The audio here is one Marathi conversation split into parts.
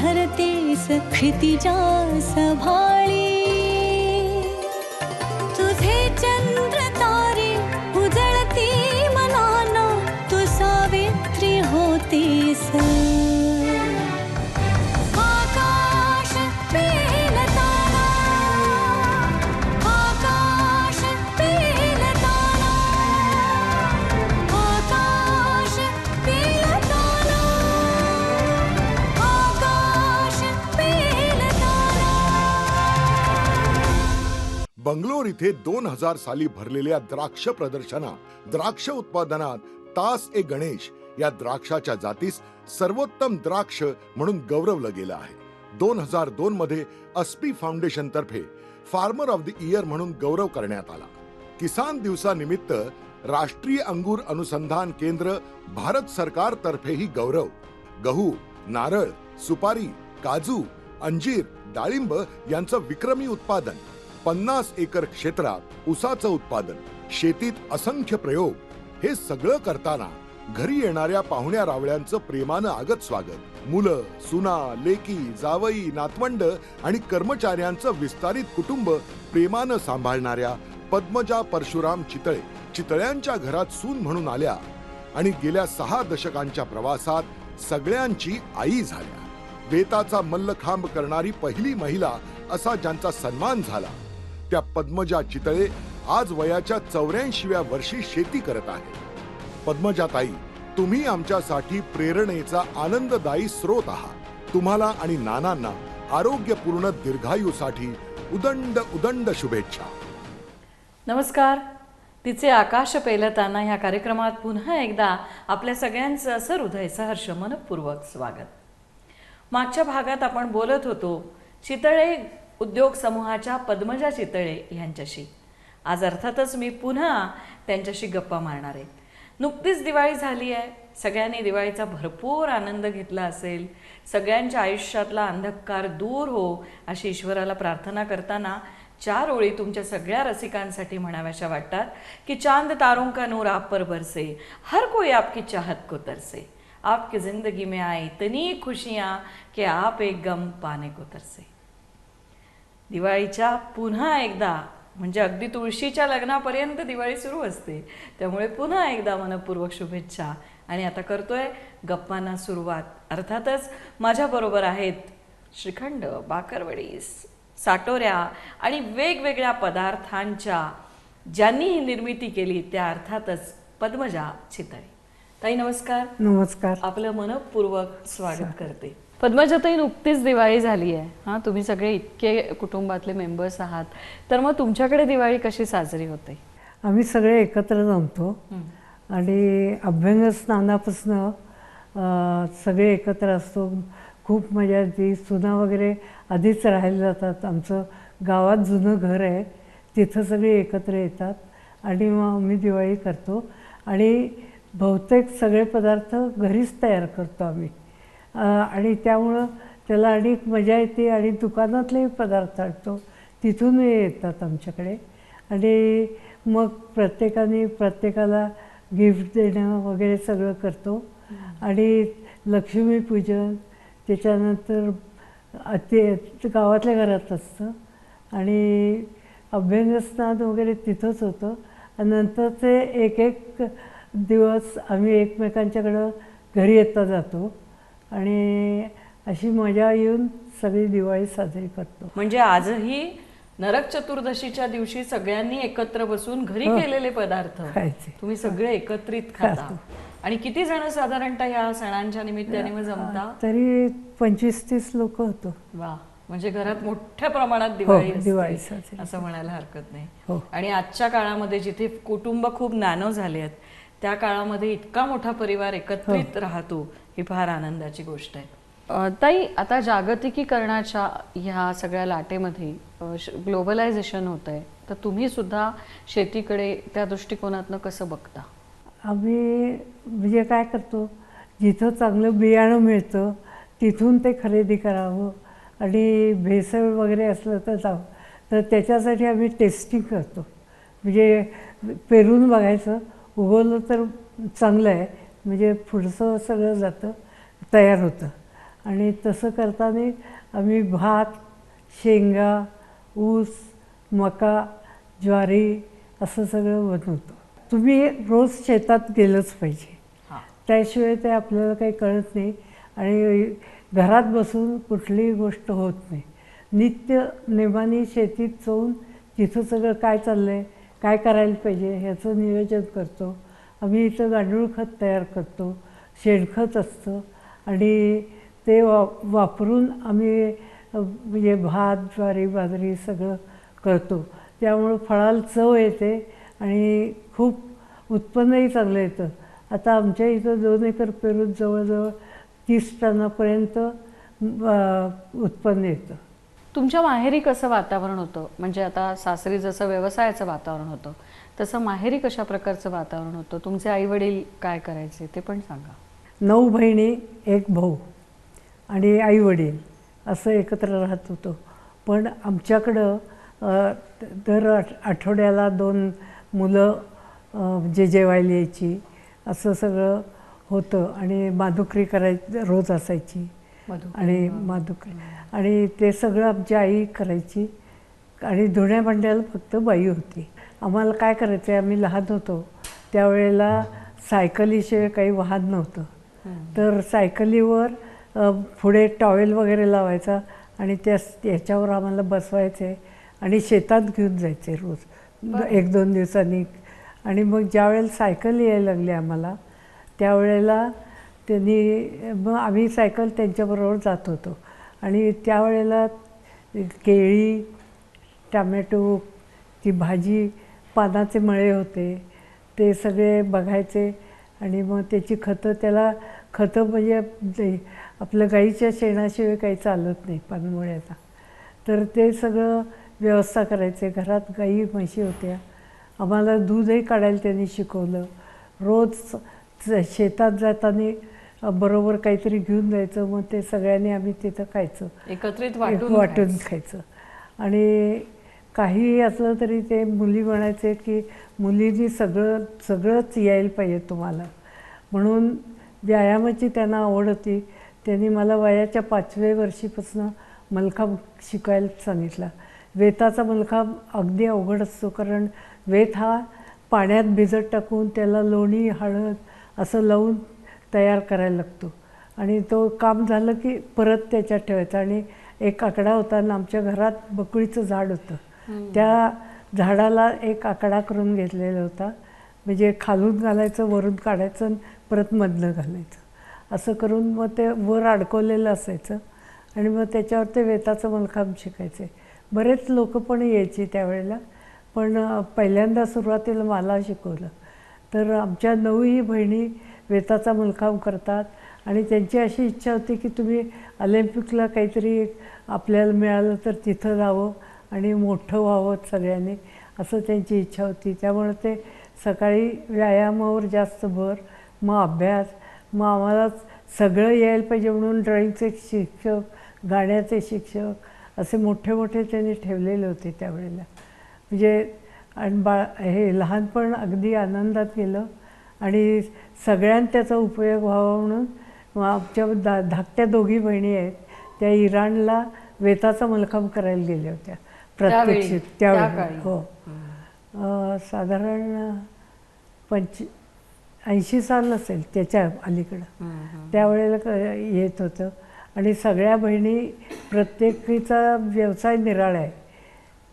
धरतेस क्षितिजा सभाळी बंगलोर इथे दोन हजार साली भरलेल्या द्राक्ष प्रदर्शनात द्राक्ष उत्पादनात तास ए गणेश या द्राक्षाच्या जातीस सर्वोत्तम द्राक्ष म्हणून गौरवलं गेलं आहे. दोन हजार दोन मध्ये अस्पी फाउंडेशन तर्फे फार्मर ऑफ द इयर म्हणून गौरव करण्यात आला. किसान दिवसानिमित्त राष्ट्रीय अंगूर अनुसंधान केंद्र भारत सरकार तर्फेही गौरव. गहू नारळ सुपारी काजू अंजीर डाळिंब यांचं विक्रमी उत्पादन. पन्नास एकर क्षेत्रात उसाचं उत्पादन शेतीत असंख्य प्रयोग हे सगळं करताना घरी येणाऱ्या पाहुण्या रावळ्यांचं प्रेमानं आगत स्वागत. मुलं सुना लेकी जावई नातवंड आणि कर्मचाऱ्यांचं विस्तारित कुटुंब प्रेमानं सांभाळणाऱ्या पद्मजा परशुराम चितळे चितळ्यांच्या घरात सून म्हणून आल्या आणि गेल्या सहा दशकांच्या प्रवासात सगळ्यांची आई झाल्या. वेताचा मल्लखांब करणारी पहिली महिला असा ज्यांचा सन्मान झाला. त्या पद्मजा चितळे आज वयाच्या चौऱ्याऐंशीव्या वर्षी शेती करत आहे पद्मजाताई तुम्ही आमच्यासाठी प्रेरणेचा आनंददायी स्रोत आहात. तुम्हाला आणि नानांना आरोग्यपूर्ण दीर्घायूसाठी उदंड उदंड शुभेच्छा. नमस्कार. तिचे आकाश पेलताना ह्या कार्यक्रमात पुन्हा एकदा आपल्या सगळ्यांचं असं हृदय सहर्ष मनपूर्वक स्वागत. मागच्या भागात आपण बोलत होतो चितळे उद्योग समूहाच्या पद्मजा चितळे यांच्याशी. आज अर्थातच मी पुन्हा त्यांच्याशी गप्पा मारणार आहे. नुकतीच दिवाळी झाली आहे. सगळ्यांनी दिवाळीचा भरपूर आनंद घेतला असेल. सगळ्यांच्या आयुष्यातला अंधकार दूर हो अशी ईश्वराला प्रार्थना करताना चार ओळी तुमच्या सगळ्या रसिकांसाठी म्हणाव्याशा वाटतात की चांद तारों का नूर आप पर बरसे हर कोई आपकी चाहत को तरसे. आपकी जिंदगी में आए इतनी खुशियाँ कि आप एक गम पाने को तरसे. दिवाळीच्या पुन्हा एकदा म्हणजे अगदी तुळशीच्या लग्नापर्यंत दिवाळी सुरू असते. त्यामुळे पुन्हा एकदा मनपूर्वक शुभेच्छा. आणि आता करतोय गप्पांना सुरुवात. अर्थातच माझ्याबरोबर आहेत श्रीखंड बाकरवडी साटोऱ्या आणि वेगवेगळ्या पदार्थांच्या ज्यांनी ही निर्मिती केली त्या अर्थातच पद्मजा चितळे. ताई नमस्कार. नमस्कार. आपलं मनपूर्वक स्वागत करते. पद्मजाताई नुकतीच दिवाळी झाली आहे हां तुम्ही सगळे इतके कुटुंबातले मेंबर्स आहात. तर मग तुमच्याकडे दिवाळी कशी साजरी होते? आम्ही सगळे एकत्र जमतो. आणि अभ्यंग स्नानापासनं सगळे एकत्र असतो. खूप मजा येते. सुना वगैरे आधीच राहायला जातात. आमचं गावात जुनं घर आहे. तिथं सगळे एकत्र येतात. आणि मग आम्ही दिवाळी करतो. आणि बहुतेक सगळे पदार्थ घरीच तयार करतो आम्ही. आणि त्यामुळं त्याला अनेक मजा येते आणि दुकानातलेही पदार्थ आणतो. तिथून येतात आमच्याकडे. आणि मग प्रत्येकाने प्रत्येकाला गिफ्ट देणं वगैरे सगळं करतो. आणि लक्ष्मीपूजन त्याच्यानंतर ते गावातल्या घरात असतं. आणि अभ्यंगस्नान वगैरे तिथंच होतं. आणि नंतर ते एक एक दिवस आम्ही एकमेकांच्याकडं घरी येता जातो. आणि अशी मजा येऊन सगळी दिवाळी साजरी करतो म्हणजे आजही नरक चतुर्दशीच्या दिवशी सगळ्यांनी एकत्र बसून घरी हो. केलेले पदार्थ खायचे. तुम्ही सगळे एकत्रित खाता आणि किती जण साधारणतः ह्या सणांच्या निमित्ताने मग जमता तरी पंचवीस तीस लोक होतो वा म्हणजे घरात मोठ्या प्रमाणात दिवाळी हो, दिवाळी साजरी. असं म्हणायला हरकत नाही हो. आणि आजच्या काळामध्ये जिथे कुटुंब खूप नॅनो झाले आहेत त्या काळामध्ये इतका मोठा परिवार एकत्रित. राहतो ही फार आनंदाची गोष्ट आहे. ताई आता जागतिकीकरणाच्या ह्या सगळ्या लाटेमध्ये ग्लोबलायझेशन होत आहे तर तुम्ही सुद्धा शेतीकडे त्या दृष्टिकोनातनं कसं बघता? आम्ही म्हणजे काय करतो जिथं चांगलं बियाणं मिळतं तिथून ते खरेदी करावं. आणि भेसळ वगैरे असलं तर जावं. तर त्याच्यासाठी आम्ही टेस्टिंग करतो. म्हणजे पेरून बघायचं उगवलं तर चांगलं आहे. म्हणजे पुढचं सगळं जातं तयार होतं. आणि तसं करताना आम्ही भात शेंगा ऊस मका ज्वारी असं सगळं बनवतो. तुम्ही रोज शेतात गेलंच पाहिजे. त्याशिवाय ते आपल्याला काही कळत नाही आणि घरात बसून कुठलीही गोष्ट होत नाही. नित्य नेमाने शेतीत जाऊन तिथं सगळं काय चाललं आहे काय करायला पाहिजे ह्याचं नियोजन करतो. आम्ही इथं गांडूळ खत तयार करतो शेणखत असतं आणि ते वा वापरून आम्ही म्हणजे भात ज्वारी बाजरी सगळं करतो. त्यामुळं फळाला चव येते आणि खूप उत्पन्नही चांगलं येतं. आता आमच्या इथं दोन एकर पेरूत जवळजवळ तीस टनापर्यंत उत्पन्न येतं. तुमच्या माहेरी कसं वातावरण होतं? म्हणजे आता सासरी जसं व्यवसायाचं वातावरण होतं तसं माहेरी कशा प्रकारचं वातावरण होतं? तुमचे आई वडील काय करायचे ते पण सांगा. नऊ बहिणी एक भाऊ आणि आई वडील असं एकत्र राहत होतो. पण आमच्याकडं दर आठ आठवड्याला दोन मुलं जे जेवायला यायची असं सगळं होतं. आणि माधुकरी कराय रोज असायची. आणि माधुकरी आणि ते सगळं आमची आई करायची. आणि धुण्या भांड्याला फक्त बाई होती. आम्हाला काय करायचं आहे आम्ही लहान होतो. त्यावेळेला सायकलीशिवाय काही वाहन नव्हतं. तर सायकलीवर पुढे टॉवेल वगैरे लावायचा आणि त्या याच्यावर आम्हाला बसवायचे आणि शेतात घेऊन जायचे रोज. एक दोन दिवसांनी. आणि मग ज्यावेळेला सायकल यायला लागली आम्हाला त्यावेळेला त्यांनी मग आम्ही सायकल त्यांच्याबरोबर जात होतो. आणि त्यावेळेला केळी टमॅटो ती भाजी पानाचे मळे होते. ते सगळे बघायचे आणि मग त्याची खतं त्याला खतं म्हणजे जे आपलं गाईच्या शेणाशिवाय काही चालत नाही पानमुळ्याला तर ते सगळं व्यवस्था करायचे. घरात गाई म्हशी होत्या. आम्हाला दूधही काढायला त्यांनी शिकवलं. रोज शेतात जाताना बरोबर काहीतरी घेऊन जायचं. मग ते सगळ्यांनी आम्ही तिथं खायचं. एकत्रित एक वाटून वाटून. खायचं. आणि काहीही असलं तरी ते मुली म्हणायचे की मुलींनी सगळं सगळंच यायला पाहिजे तुम्हाला. म्हणून व्यायामाची त्यांना आवड होती. त्यांनी मला वयाच्या पाचव्या वर्षीपासून मलखांब शिकायला सांगितला. वेताचा मलखांब अगदी अवघड असतो कारण वेत हा पाण्यात भिजत टाकून त्याला लोणी हळद असं लावून तयार करायला लागतो. आणि तो काम झालं की परत त्याच्यात ठेवायचा. आणि एक आकडा होता आणि आमच्या घरात बकळीचं झाड होतं. त्या झाडाला एक आकडा करून घेतलेला होता. म्हणजे खालून घालायचं वरून काढायचं आणि परत मधलं घालायचं. असं करून मग ते वर अडकवलेलं असायचं आणि मग त्याच्यावर ते वेताचं मलखांब शिकायचे. बरेच लोक पण यायची त्यावेळेला. पण पहिल्यांदा सुरुवातीला मला शिकवलं. तर आमच्या नऊही बहिणी वेताचा मुलखाम करतात आणि त्यांची अशी इच्छा होती की तुम्ही ऑलिम्पिकला काहीतरी आपल्याला मिळालं तर तिथं जावं. आणि मोठं व्हावं सगळ्यांनी असं त्यांची इच्छा होती. त्यामुळे ते सकाळी व्यायामावर जास्त भर मग अभ्यास मग आम्हाला सगळं यायला पाहिजे म्हणून ड्रॉईंगचे शिक्षक गाण्याचे शिक्षक असे मोठे मोठे त्यांनी ठेवलेले होते त्यावेळेला. म्हणजे आणि बा हे लहानपण अगदी आनंदात गेलं आणि सगळ्यांत त्याचा उपयोग व्हावा म्हणून मग आमच्या दा धाकट्या दोघी बहिणी आहेत त्या इराणला वेताचा मलखांब करायला गेल्या होत्या. प्रत्यक्ष त्या त्यावेळी? हो. अं, साधारण पंच ऐंशी साल असेल त्याच्या अलीकडं. त्यावेळेला क येत होतं. आणि सगळ्या बहिणी प्रत्येकीचा व्यवसाय निराळा आहे.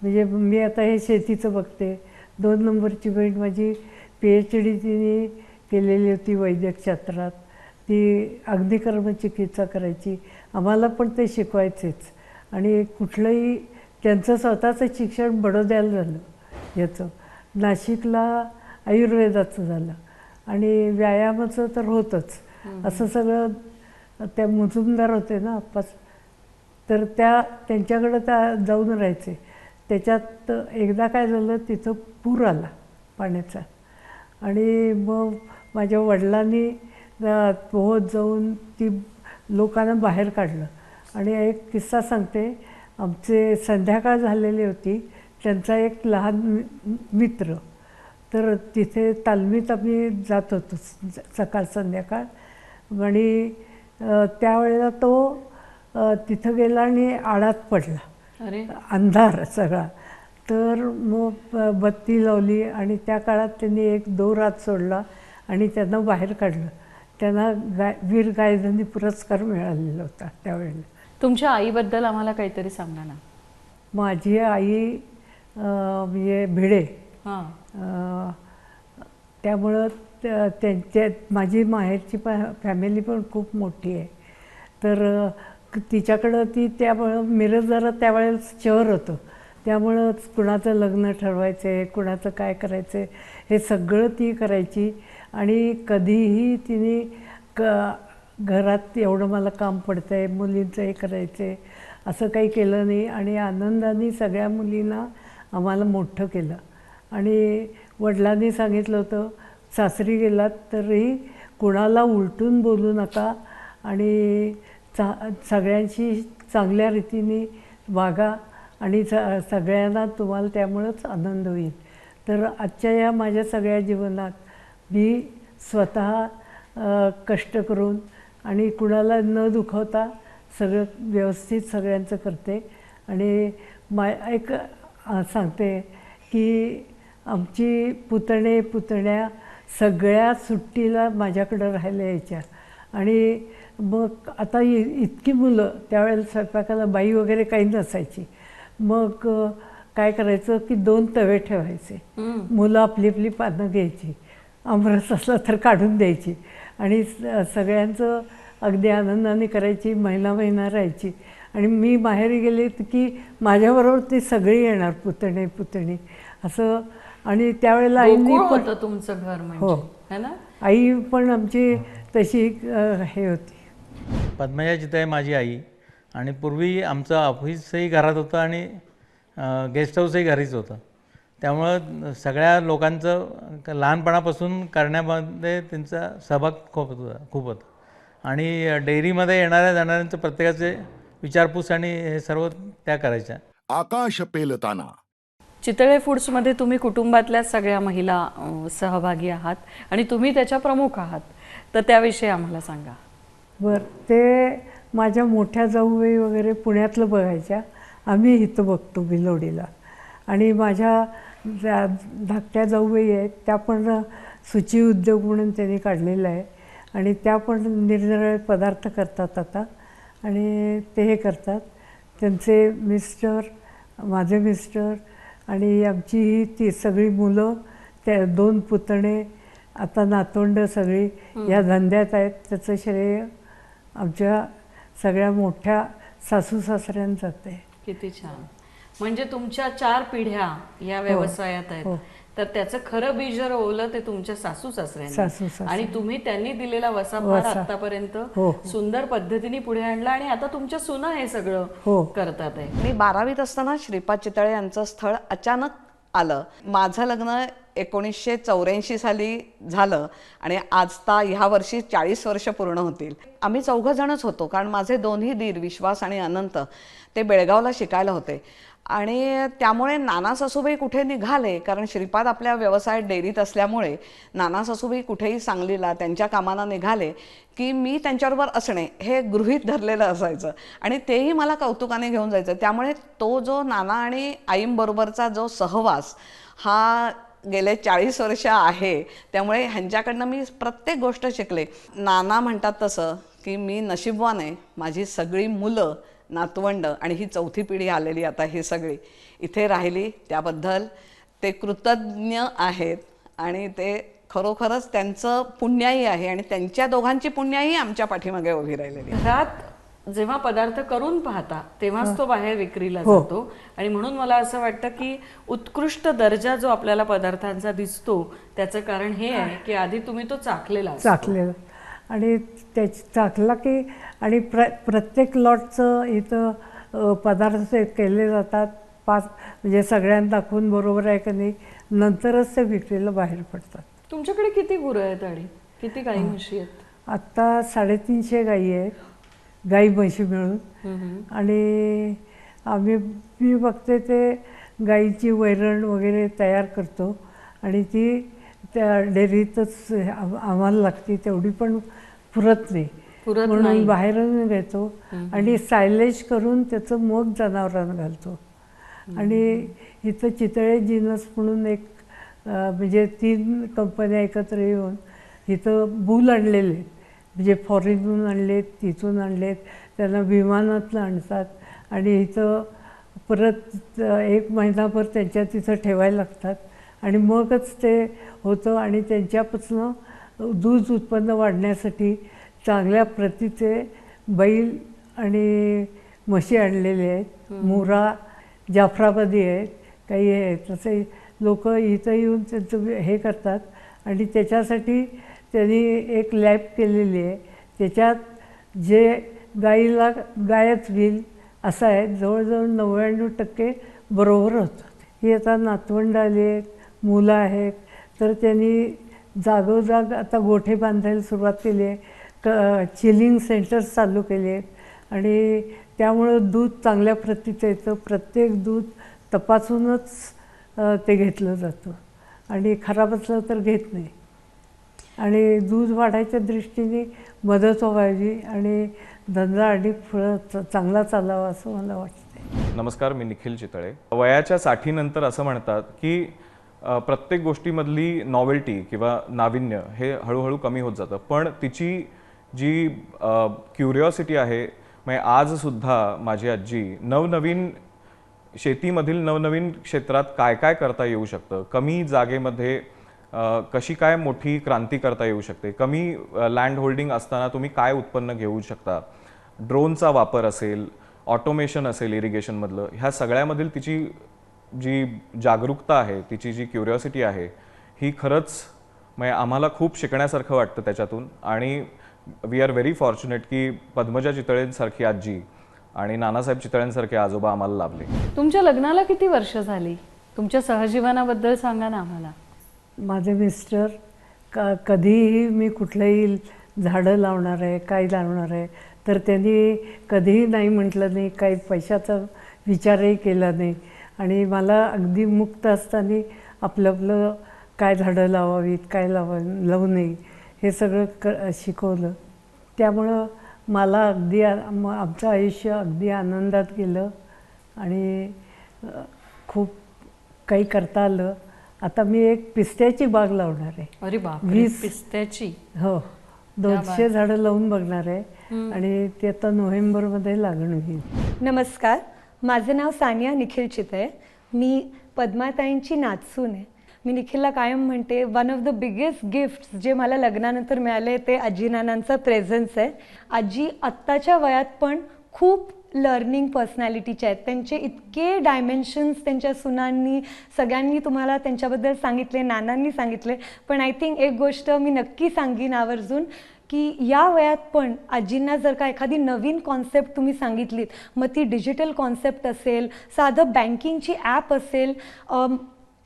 म्हणजे मी आता हे शेतीचं बघते. दोन नंबरची बहीण माझी पी एच डी तिने केलेली होती वैद्यक क्षेत्रात ती अगदी कर्मचिकित्सा करायची. आम्हाला पण ते शिकवायचेच. आणि कुठलंही त्यांचं स्वतःचं शिक्षण बडोद्याला झालं याचं. नाशिकला आयुर्वेदाचं झालं. आणि व्यायामाचं तर होतंच. असं सगळं त्या मुजुमदार होते ना आप्पाच तर त्या त्यांच्याकडं त्या जाऊन राहायचे. त्याच्यात एकदा काय झालं तिथं पूर आला पाण्याचा. आणि मग माझ्या वडिलांनी पोहत जाऊन ती लोकांना बाहेर काढलं. आणि एक किस्सा सांगते. आमचे संध्याकाळ झालेली होती. त्यांचा एक लहान मित्र. तर तिथे तालमीत आम्ही जात होतो सकाळ संध्याकाळ. आणि त्यावेळेला तो तिथं गेला आणि आडात पडला. अरे. अंधार सगळा. तर मग बत्ती लावली आणि त्या काळात त्यांनी एक दोर हात सोडला आणि त्यांना बाहेर काढलं. त्यांना गाय वीर गायधनी पुरस्कार मिळालेला होता त्यावेळेला. तुमच्या आईबद्दल आम्हाला काहीतरी सांगा ना. माझी आई म्हणजे भिडे. हां. त्यामुळं त्या- त्यांच्या माझी माहेरची प फॅमिली पण खूप मोठी आहे. तर तिच्याकडं ती त्यामुळं मिरज जरा त्यावेळेला शहर होतं. त्यामुळं कुणाचं लग्न ठरवायचं आहे कुणाचं काय करायचं आहे हे सगळं ती करायची. आणि कधीही तिने क घरात एवढं मला काम पडतं आहे मुलींचं हे करायचं आहे असं काही केलं नाही. आणि आनंदाने सगळ्या मुलींना आम्हाला मोठं केलं. आणि वडिलांनी सांगितलं होतं सासरी गेलात तरी कुणाला उलटून बोलू नका आणि चा सगळ्यांशी चांगल्या रीतीने वागा आणि स सगळ्यांना तुम्हाला त्यामुळंच आनंद होईल. तर आजच्या या माझ्या सगळ्या जीवनात मी स्वतः कष्ट करून आणि कुणाला न दुखवता सगळं व्यवस्थित सगळ्यांचं करते. आणि मा एक सांगते की आमची पुतणे पुतण्या सगळ्या सुट्टीला माझ्याकडं राहायला यायच्या. आणि मग आता इ इतकी मुलं त्यावेळेला स्वयंपाकाला बाई वगैरे काही नसायची. मग काय करायचं की दोन तवे ठेवायचे. मुलं आपली आपली पानं घ्यायची. आमरस असला तर काढून द्यायची. आणि स- सगळ्यांचं अगदी आनंदाने करायची महिना महिना राहायची. आणि मी माहेरी गेले त- की माझ्याबरोबर ती सगळी येणार पुतणे पुतणी. असं आणि त्यावेळेला आईंनी पण होतं तुमचं घर हो. म्हणजे है. ना? आई पण आमची तशी हे होती. पद्मजा चितळे माझी आई. आणि पूर्वी आमचं ऑफिसही घरात होतं आणि गेस्ट हाऊसही घरीच होतं. त्यामुळं सगळ्या लोकांचं लहानपणापासून करण्यामध्ये त्यांचा सहभाग खूप होता खूप होता. आणि डेअरीमध्ये येणाऱ्या जाणाऱ्यांचं प्रत्येकाचे विचारपूस आणि हे सर्व त्या करायच्या. आकाश पेलताना. चितळे फूड्समध्ये तुम्ही कुटुंबातल्या सगळ्या महिला सहभागी आहात आणि तुम्ही त्याच्या प्रमुख आहात. तर त्याविषयी आम्हाला सांगा. बर ते माझ्या मोठ्या जाऊबाई वगैरे पुण्यातलं बघायच्या. आम्ही इथं बघतो बिलोडीला. आणि माझ्या ज्या धाकट्या जाऊबाई आहेत त्या पण सुची उद्योग म्हणून त्यांनी काढलेला आहे. आणि त्या पण निरनिराळे पदार्थ करतात आता. आणि ते हे करतात. त्यांचे मिस्टर माझे मिस्टर आणि आमची ही ती सगळी मुलं त्या दोन पुतणे आता नातवंड सगळी या धंद्यात आहेत. त्याचं श्रेय आमच्या सगळ्या मोठ्या सासू सासऱ्यांना जाते किती छान. म्हणजे तुमच्या चार पिढ्या या व्यवसायात आहेत हो. तर त्याचं खरं बीज जर ओवलं ते तुमच्या सासू सासऱ्यांनी. आणि तुम्ही त्यांनी दिलेला वसाभार वसा. आतापर्यंत हो. सुंदर पद्धतीने पुढे आणला आणि आता तुमच्या सुना हे सगळं हो. करतात आहे मी बारावीत असताना श्रीपाद चितळे यांचं स्थळ अचानक आलं माझं लग्न एकोणीसशे चौऱ्याऐंशी साली झालं आणि आजता ह्या वर्षी चाळीस वर्ष पूर्ण होतील आम्ही चौघं जणच होतो कारण माझे दोन्ही दीर विश्वास आणि अनंत ते बेळगावला शिकायला होते आणि त्यामुळे नाना सासूबाई कुठे निघाले? कारण श्रीपाद आपल्या व्यवसायात डेअरीत असल्यामुळे नाना सासूबाई कुठेही सांगलीला त्यांच्या कामाला निघाले की मी त्यांच्याबरोबर असणे हे गृहीत धरलेलं असायचं. आणि तेही मला कौतुकाने घेऊन जायचं. त्यामुळे तो जो नाना आणि आईंबरोबरचा जो सहवास हा गेले चाळीस वर्ष आहे. त्यामुळे ह्यांच्याकडनं मी प्रत्येक गोष्ट शिकले. नाना म्हणतात तसं की मी नशीबवान आहे. माझी सगळी मुलं नातवंड आणि ही चौथी पिढी आलेली आता ही सगळी इथे राहिली त्याबद्दल ते कृतज्ञ आहेत आणि ते खरोखरच त्यांचं पुण्याई आहे आणि त्यांच्या दोघांची पुण्याई आमच्या पाठीमागे उभी राहिलेली. घरात जेव्हा पदार्थ करून पाहता तेव्हाच तो बाहेर विक्रीला हो. जातो आणि म्हणून मला असं वाटतं की उत्कृष्ट दर्जा जो आपल्याला पदार्थांचा दिसतो त्याचं कारण हे आहे की आधी तुम्ही तो असतो. चाकलेलं आणि त्याच टाकला की आणि प्र प्रत्येक लॉटचं इथं पदार्थ ते केले जातात. पाच म्हणजे सगळ्यांना दाखवून बरोबर आहे का नाही नंतरच ते विक्रीला बाहेर पडतात. तुमच्याकडे किती गुरं आहेत आणि किती गाई म्हशी आहेत? आत्ता साडेतीनशे गायी आहेत. गाई म्हशी मिळून. आणि आम्ही मी बघते ते गाईची वैरण वगैरे तयार करतो. आणि ती त्या डेअरीतच आम- आम्हाला लागते तेवढी पण पुरत नाही. म्हणून. बाहेरून घेतो आणि सायलेज करून त्याचं मग जनावरांना घालतो. आणि इथं चितळे जिनस म्हणून एक म्हणजे तीन कंपन्या एकत्र येऊन इथं बूल आणलेले. म्हणजे फॉरेनहून आणलेत तिथून आणलेत त्यांना विमानातनं आणतात आणि इथं परत एक महिनाभर त्यांच्या तिथं ठेवायला लागतात. आणि मगच ते होतं आणि त्यांच्यापासून दूध उत्पन्न वाढण्यासाठी चांगल्या प्रतीचे बैल आणि म्हशी आणलेले आहेत. मुरा जाफराबादी आहेत काही आहेत. तसे लोक इथं येऊन त्यांचं हे करतात. आणि त्याच्यासाठी त्यांनी एक लॅब केलेली आहे. त्याच्यात जे गाईला गायच होईल असं आहे जवळजवळ नव्याण्णव टक्के बरोबर होतं. ही आता नातवंड आली आहेत. मुलं आहेत. तर त्यांनी जागोजाग आता गोठे बांधायला सुरुवात केली आहे. क चिलिंग सेंटर्स चालू केले आहेत. आणि त्यामुळं दूध चांगल्या प्रतीचं येतं प्रत्येक दूध तपासूनच ते घेतलं जातं. आणि खराब असलं तर घेत नाही. आणि दूध वाढायच्या दृष्टीने मदत व्हावी आणि धंदा आणि फळं च- चांगला चालावा असं मला वाटतं नमस्कार मी निखिल चितळे. वयाच्या साठीनंतर असं म्हणतात की प्रत्येक गोष्टीमधली नॉवेल्टी किंवा नाविन्य हे हळूहळू कमी होत जातं. पण तिची जी क्युरिओसिटी आहे म्हणजे आजसुद्धा माझी आजी नवनवीन शेतीमधील नवनवीन क्षेत्रात काय काय करता येऊ शकतं? कमी जागेमध्ये कशी काय मोठी क्रांती करता येऊ शकते? कमी लँड होल्डिंग असताना तुम्ही काय उत्पन्न घेऊ शकता? ड्रोनचा वापर असेल ऑटोमेशन असेल इरिगेशनमधलं ह्या सगळ्यामधील तिची जी जागरूकता आहे तिची जी क्युरिओसिटी आहे ही खरंच म्हणजे आम्हाला खूप शिकण्यासारखं वाटतं त्याच्यातून. आणि वी आर व्हेरी फॉर्च्युनेट की पद्मजा चितळेंसारखी आजी आणि नानासाहेब चितळेंसारखे आजोबा आम्हाला लाभले. तुमच्या लग्नाला किती वर्ष झाली? तुमच्या सहजीवनाबद्दल सांगा ना आम्हाला. माझे मिस्टर क कधीही मी कुठलंही झाडं लावणार आहे काय लावणार आहे तर त्यांनी कधीही नाही म्हटलं नाही काही पैशाचा विचारही केला नाही. आणि मला अगदी मुक्त असताना आपलं आपलं काय झाडं लावावीत काय लावा लावू नये हे सगळं क शिकवलं. त्यामुळं मला अगदी आमचं आयुष्य अगदी आनंदात गेलं आणि खूप काही करता आलं. आता मी एक पिस्त्याची बाग लावणार आहे. अरे बाप वीस. पिस्त्याची? हो दोनशे झाडं लावून बघणार आहे आणि ते आता नोव्हेंबरमध्ये लागण होईल. नमस्कार. माझं नाव सानिया निखिल चितळे मी पद्माताईंची नाचसून आहे. मी निखिलला कायम म्हणते one of the biggest gift जे मला लग्नानंतर मिळाले ते आजी नानांचा प्रेझन्स आहे. आजी आत्ताच्या वयात पण खूप लर्निंग पर्सनॅलिटीचे आहेत. त्यांचे इतके डायमेन्शन्स त्यांच्या सुनांनी सगळ्यांनी तुम्हाला त्यांच्याबद्दल सांगितले नानांनी सांगितले. पण आय थिंक एक गोष्ट मी नक्की सांगीन आवर्जून की या वयात पण आजींना जर का एखादी नवीन कॉन्सेप्ट तुम्ही सांगितलीत मग ती डिजिटल कॉन्सेप्ट असेल साधं बँकिंगची ॲप असेल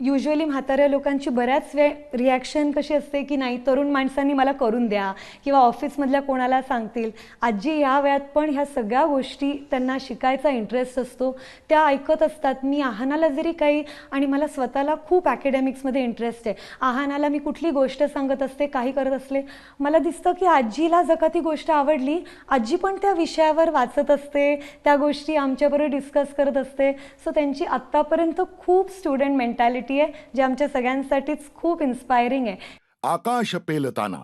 युजली म्हाताऱ्या लोकांची बऱ्याच वेळ रिॲक्शन कशी असते की नाही तरुण माणसांनी मला करून द्या किंवा ऑफिसमधल्या कोणाला सांगतील. आजी या वेळात पण ह्या सगळ्या गोष्टी त्यांना शिकायचा इंटरेस्ट असतो. त्या ऐकत असतात. मी आहानाला जरी काही आणि मला स्वतःला खूप ॲकॅडमिक्समध्ये इंटरेस्ट आहे. आहानाला मी कुठली गोष्ट सांगत असते काही करत असले मला दिसतं की आजीला जका ती गोष्ट आवडली. आजी पण त्या विषयावर वाचत असते त्या गोष्टी आमच्याबरोबर डिस्कस करत असते. सो त्यांची आत्तापर्यंत खूप स्टुडंट मेंटॅलिटी आहे जे आमच्या सगळ्यांसाठीच खूप इन्स्पायरिंग आहे. आकाश पेलताना.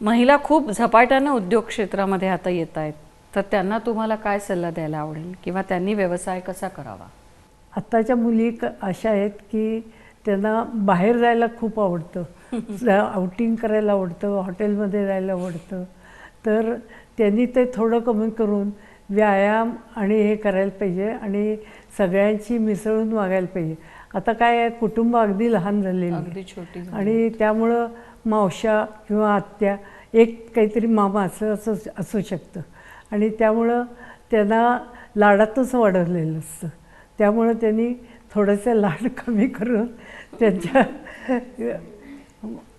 महिला खूप झपाट्यानं उद्योग क्षेत्रामध्ये आता येत आहेत. तर त्यांना तुम्हाला काय सल्ला द्यायला आवडेल? किंवा त्यांनी व्यवसाय कसा करावा? आत्ताच्या मुली क अशा आहेत की त्यांना बाहेर जायला खूप आवडतं. आउटिंग करायला आवडतं हॉटेलमध्ये जायला आवडतं. तर त्यांनी ते थोडं कमी करून व्यायाम आणि हे करायला पाहिजे आणि सगळ्यांची मिसळून वागायला पाहिजे. आता काय आहे कुटुंब अगदी लहान झालेली छोटी. आणि त्यामुळं मावशा किंवा आत्या एक काहीतरी मामा असं असं असू शकतं. आणि त्यामुळं त्यांना लाडातच वाढवलेलं असतं. त्यामुळं त्यांनी थोडंसं लाड कमी करून त्यांच्या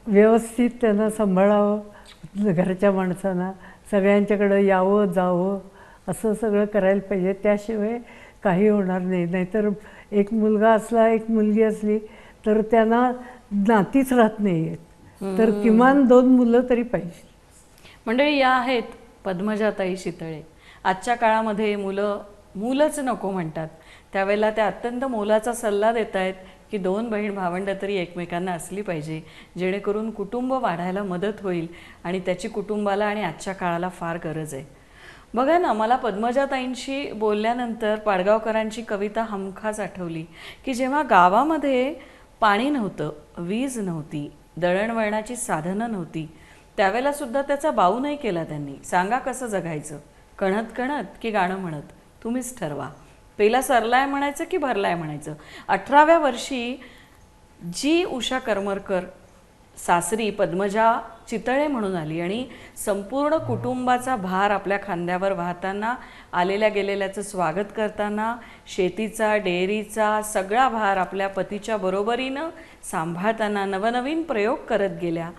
व्यवस्थित त्यांना सांभाळावं घरच्या माणसांना सगळ्यांच्याकडं यावं जावं असं सगळं करायला पाहिजे. त्याशिवाय काही होणार नाही. नाहीतर एक मुलगा असला एक मुलगी असली तर त्यांना नातीच राहत नाही आहेत तर किमान दोन मुलं तरी पाहिजे. मंडळी या आहेत पद्मजाताई शितळे. आजच्या काळामध्ये मुलं मूलच नको म्हणतात. त्यावेळेला त्या अत्यंत मोलाचा सल्ला देत आहेत की दोन बहीण भावंडं तरी एकमेकांना असली पाहिजे जेणेकरून कुटुंब वाढायला मदत होईल आणि त्याची कुटुंबाला आणि आजच्या काळाला फार गरज आहे. बघा ना मला पद्मजाताईंशी बोलल्यानंतर पाडगावकरांची कविता हमखास आठवली की जेव्हा गावामध्ये पाणी नव्हतं वीज नव्हती दळणवळणाची साधनं नव्हती त्यावेळेलासुद्धा त्याचा बाऊ नाही केला त्यांनी. सांगा कसं जगायचं? कणत कणत की गाणं म्हणत? तुम्हीच ठरवा. पहिला सरलाय म्हणायचं की भरलाय म्हणायचं? अठराव्या वर्षी जी उषा करमरकर सासरी पद्मजा चितळे म्हणून आली आणि संपूर्ण कुटुंबाचा भार आपल्या खांद्यावर वाहताना आलेल्या गेलेल्याचं स्वागत करताना शेतीचा डेअरीचा सगळा भार आपल्या पतीच्या बरोबरीनं सांभाळताना नवनवीन प्रयोग करत गेल्या.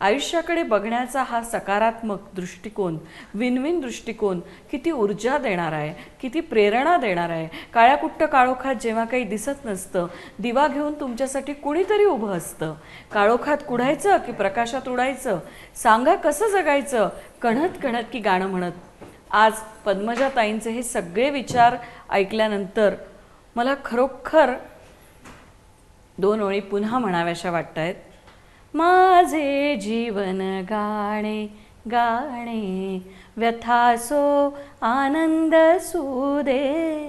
आयुष्याकडे बघण्याचा हा सकारात्मक दृष्टिकोन विनविन दृष्टिकोन किती ऊर्जा देणार आहे किती प्रेरणा देणार आहे? काळ्याकुट्ट काळोखात जेव्हा काही दिसत नसतं दिवा घेऊन तुमच्यासाठी कुणीतरी उभं असतं. काळोखात कुडायचं की प्रकाशात उडायचं? सांगा कसं जगायचं? कणत कणत की गाणं म्हणत. आज पद्मजाताईंचे हे सगळे विचार ऐकल्यानंतर मला खरोखर दोन ओळी पुन्हा म्हणाव्याशा वाटत आहेत माझे जीवन गाणे गाणे. व्यथासो आनंद सुदे.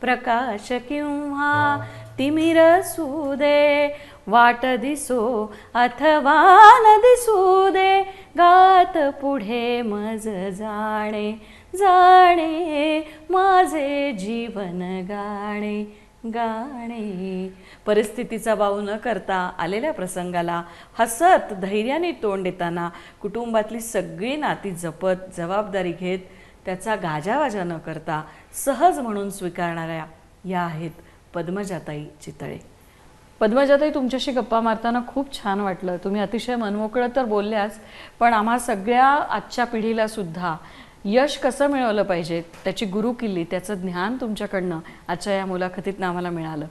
प्रकाश किंवा तिमिर सुदे. वाट दिसो अथवा न दिसू दे गात पुढे मज जाणे जाणे. माझे जीवन गाणे गाणे. परिस्थितीचा बाऊ न करता आलेल्या प्रसंगाला हसत धैर्याने तोंड देताना कुटुंबातली सगळी नाती जपत जबाबदारी घेत त्याचा गाजावाजा न करता सहज म्हणून स्वीकारणाऱ्या या आहेत पद्मजाताई चितळे. पद्मजाताई तुमच्याशी गप्पा मारताना खूप छान वाटलं. तुम्ही अतिशय मनमोकळं तर बोलल्यास पण आम्हा सगळ्या आजच्या पिढीला सुद्धा यश कसं मिळवलं पाहिजे त्याची गुरुकिल्ली त्याचं ज्ञान तुमच्याकडनं आजच्या या मुलाखतीतनं आम्हाला मिळालं.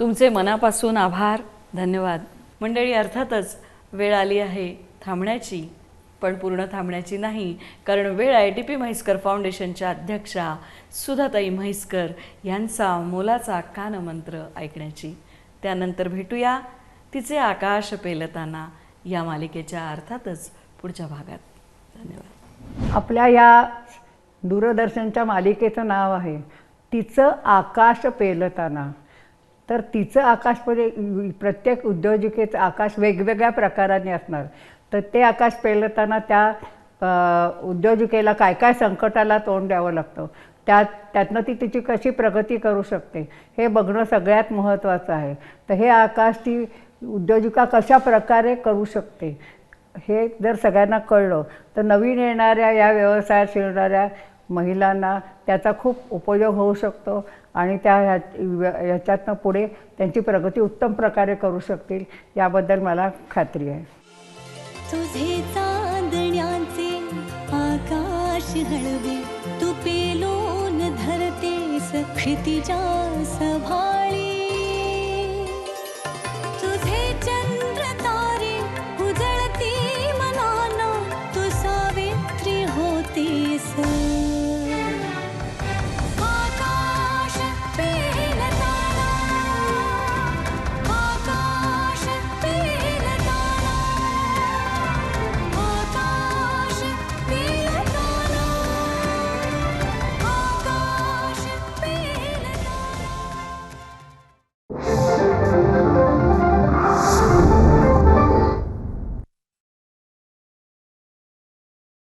तुमचे मनापासून आभार धन्यवाद. मंडळी अर्थातच वेळ आली आहे थांबण्याची पण पूर्ण थांबण्याची नाही कारण वेळ आय डी पी म्हैसकर फाउंडेशनच्या अध्यक्षा सुधाताई म्हैसकर यांचा मोलाचा कानमंत्र ऐकण्याची. त्यानंतर भेटूया तिचे आकाश पेलताना या मालिकेच्या अर्थातच पुढच्या भागात. धन्यवाद. आपल्या या दूरदर्शनच्या मालिकेचं नाव आहे तिचं आकाश पेलताना. तर तिचं आकाश म्हणजे प्रत्येक उद्योजिकेचं आकाश वेगवेगळ्या प्रकाराने असणार. तर ते आकाश पेलताना त्या उद्योजिकेला काय काय संकटाला तोंड द्यावं लागतं? त्यात त्यातनं ती तिची कशी प्रगती करू शकते? हे बघणं सगळ्यात महत्त्वाचं आहे. तर हे आकाश ती उद्योजिका कशा प्रकारे करू शकते? हे जर सगळ्यांना कळलं तर नवीन येणाऱ्या या व्यवसायात शिरणाऱ्या महिलांना त्याचा खूप उपयोग होऊ शकतो आणि त्या ह्याच्यातनं पुढे त्यांची प्रगती उत्तम प्रकारे करू शकतील याबद्दल मला खात्री आहे. तुझे चांदण्याचे आकाश हळवे तू पेलून धरते सखितिजा सभाळी